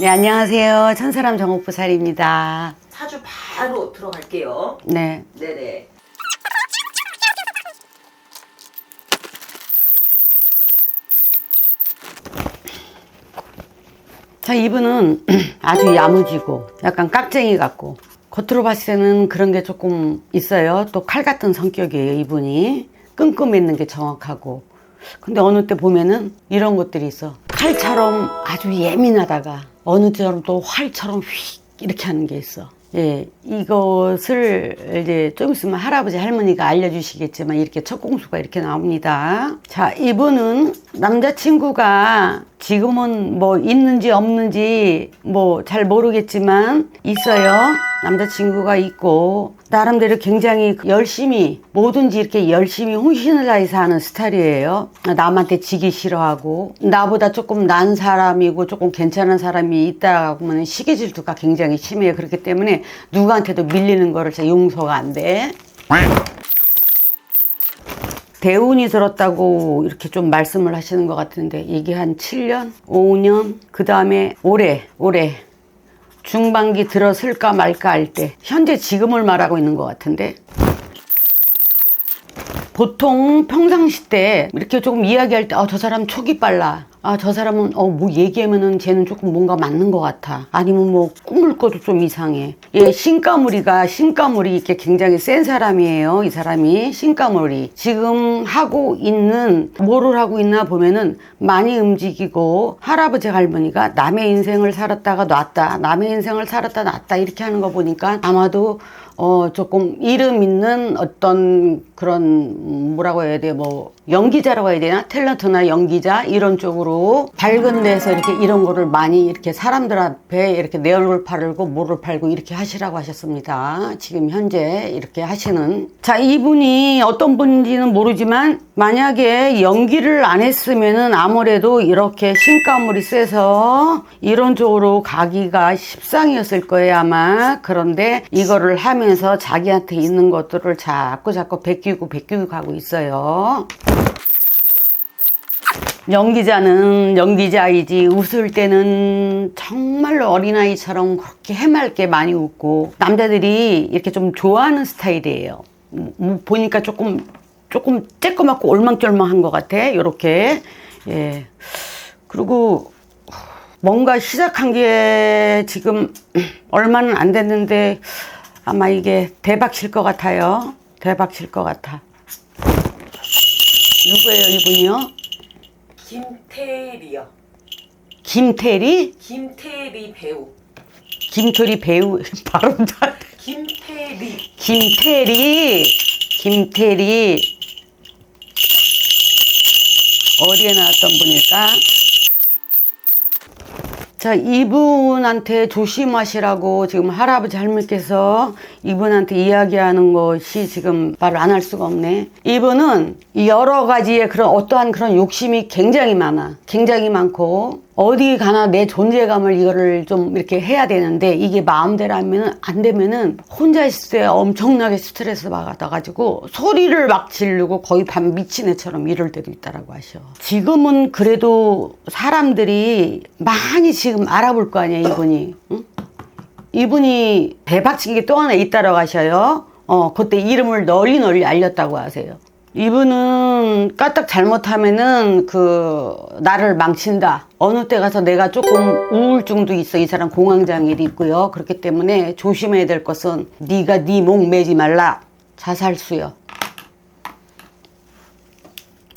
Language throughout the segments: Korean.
네, 안녕하세요. 천사람 정옥부살입니다. 사주 바로 들어갈게요. 네. 네네. 자, 이분은 아주 야무지고 약간 깍쟁이 같고 겉으로 봤을 때는 그런 게 조금 있어요. 또 칼 같은 성격이에요, 이분이. 끈끈 맺는 게 정확하고. 근데 어느 때 보면은 이런 것들이 있어. 칼처럼 아주 예민하다가 어느 때는 또 활처럼 휙 이렇게 하는 게 있어. 예, 이것을 이제 좀 있으면 할아버지 할머니가 알려주시겠지만 이렇게 첫 공수가 이렇게 나옵니다. 자, 이분은 남자친구가 지금은 뭐 있는지 없는지 뭐 잘 모르겠지만 있어요. 남자친구가 있고 나름대로 굉장히 열심히 뭐든지 이렇게 열심히 혼신을 다해서 하는 스타일이에요. 남한테 지기 싫어하고 나보다 조금 난 사람이고 조금 괜찮은 사람이 있다 보면 시기 질투가 굉장히 심해요. 그렇기 때문에 누구한테도 밀리는 거를 잘 용서가 안 돼. 대운이 들었다고 이렇게 좀 말씀을 하시는 것 같은데 이게 한 7년, 5년, 그 다음에 올해, 올해 중반기 들었을까 말까 할 때 현재 지금을 말하고 있는 것 같은데 보통 평상시 때 이렇게 조금 이야기할 때, 아, 저 사람 촉이 빨라. 아, 저 사람은, 어, 뭐 얘기하면은 쟤는 조금 뭔가 맞는 것 같아. 아니면 뭐 꿈을 꿔도 좀 이상해. 예, 신가무리가, 신가무리 이렇게 굉장히 센 사람이에요. 이 사람이. 신가무리. 지금 하고 있는, 뭐를 하고 있나 보면은 많이 움직이고 할아버지 할머니가 남의 인생을 살았다가 놨다. 남의 인생을 살았다 놨다. 이렇게 하는 거 보니까 아마도 어, 조금 이름 있는 어떤 그런, 음, 뭐라고 해야 돼, 뭐, 연기자라고 해야 되나? 탤런트나 연기자? 이런 쪽으로 밝은 데서 이렇게 이런 거를 많이 이렇게 사람들 앞에 이렇게 내 얼굴 팔고 뭐를 팔고 이렇게 하시라고 하셨습니다. 지금 현재 이렇게 하시는. 자, 이분이 어떤 분인지는 모르지만 만약에 연기를 안 했으면은 아무래도 이렇게 신가물이 세서 이런 쪽으로 가기가 십상이었을 거예요, 아마. 그런데 이거를 하면서 자기한테 있는 것들을 자꾸 자꾸 베끼고 베끼고 가고 있어요. 연기자는 연기자이지 웃을 때는 정말로 어린아이처럼 그렇게 해맑게 많이 웃고 남자들이 이렇게 좀 좋아하는 스타일이에요. 음, 보니까 조금 조금 쬐끄맣고 올망졸망한 것 같아. 이렇게 예. 그리고 뭔가 시작한 게 지금 얼마는 안 됐는데 아마 이게 대박 칠 것 같아요. 대박 칠 것 같아. 누구예요, 이분이요? 김태리요. 김태리? 김태리 배우. 김철이 배우 발음 잘. 김태리. 김태리, 김태리 어디에 나왔던 분일까? 자, 이분한테 조심하시라고 지금 할아버지 할머니께서 이분한테 이야기하는 것이 지금 말을 안 할 수가 없네. 이분은 여러 가지의 그런 어떠한 그런 욕심이 굉장히 많아. 굉장히 많고 어디 가나 내 존재감을 이거를 좀 이렇게 해야 되는데 이게 마음대로 하면 안 되면은 혼자 있을 때 엄청나게 스트레스 받아가지고 소리를 막 지르고 거의 밤 미친 애처럼 이럴 때도 있다라고 하셔. 지금은 그래도 사람들이 많이 지금 알아볼 거 아니야 이분이. 응? 이분이 대박친 게 또 하나 있다라고 하셔요. 어, 그때 이름을 널리 널리 알렸다고 하세요. 이분은 까딱 잘못하면은 그 나를 망친다. 어느 때 가서 내가 조금 우울증도 있어. 이 사람 공황장애도 있고요. 그렇기 때문에 조심해야 될 것은 네가 네 목 매지 말라. 자살수요.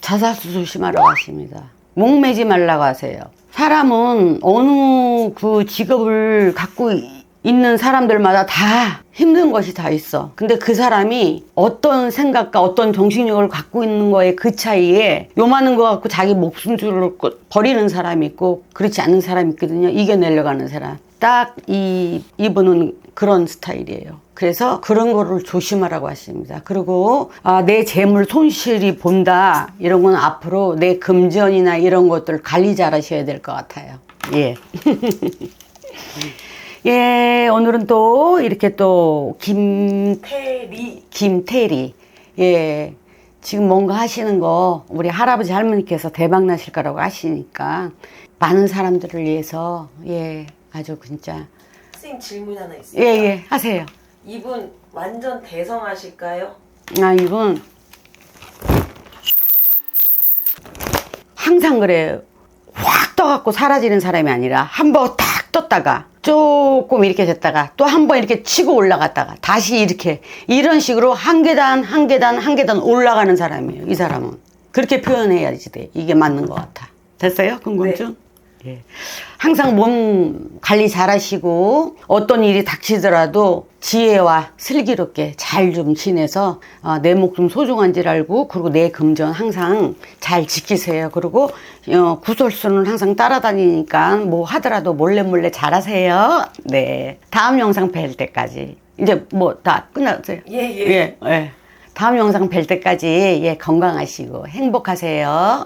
자살수 조심하라고 하십니다. 목 매지 말라고 하세요. 사람은 어느 그 직업을 갖고 이- 있는 사람들마다 다 힘든 것이 다 있어. 근데 그 사람이 어떤 생각과 어떤 정신력을 갖고 있는 거에 그 차이에 요만한 거 갖고 자기 목숨줄을 꾸- 버리는 사람이 있고 그렇지 않은 사람이 있거든요. 이겨내려고 하는 사람. 딱 이, 이분은 그런 스타일이에요. 그래서 그런 거를 조심하라고 하십니다. 그리고 아, 내 재물 손실이 본다. 이런 건 앞으로 내 금전이나 이런 것들 관리 잘 하셔야 될 것 같아요. 예. 예, 오늘은 또 이렇게 또 김, 태리. 김태리. 예. 지금 뭔가 하시는 거 우리 할아버지 할머니께서 대박 나실 거라고 하시니까 많은 사람들을 위해서 예. 아주 진짜 선생님 질문 하나 있습니다. 예예 하세요. 이분 완전 대성하실까요? 아 이분 항상 그래 확 떠갖고 사라지는 사람이 아니라 한번탁 떴다가 조금 이렇게 됐다가 또 한 번 이렇게 치고 올라갔다가 다시 이렇게 이런 식으로 한 계단 한 계단 한 계단 올라가는 사람이에요 이 사람은. 그렇게 표현해야지 돼. 이게 맞는 것 같아. 됐어요 궁금증? 예. 항상 몸 관리 잘 하시고 어떤 일이 닥치더라도 지혜와 슬기롭게 잘 좀 지내서 어, 내 목숨 소중한 줄 알고 그리고 내 금전 항상 잘 지키세요. 그리고 어, 구설수는 항상 따라다니니까 뭐 하더라도 몰래 몰래 잘하세요. 네. 다음 영상 뵐 때까지 이제 뭐 다 끝났어요. 예, 예. 예, 예. 다음 영상 뵐 때까지 예, 건강하시고 행복하세요.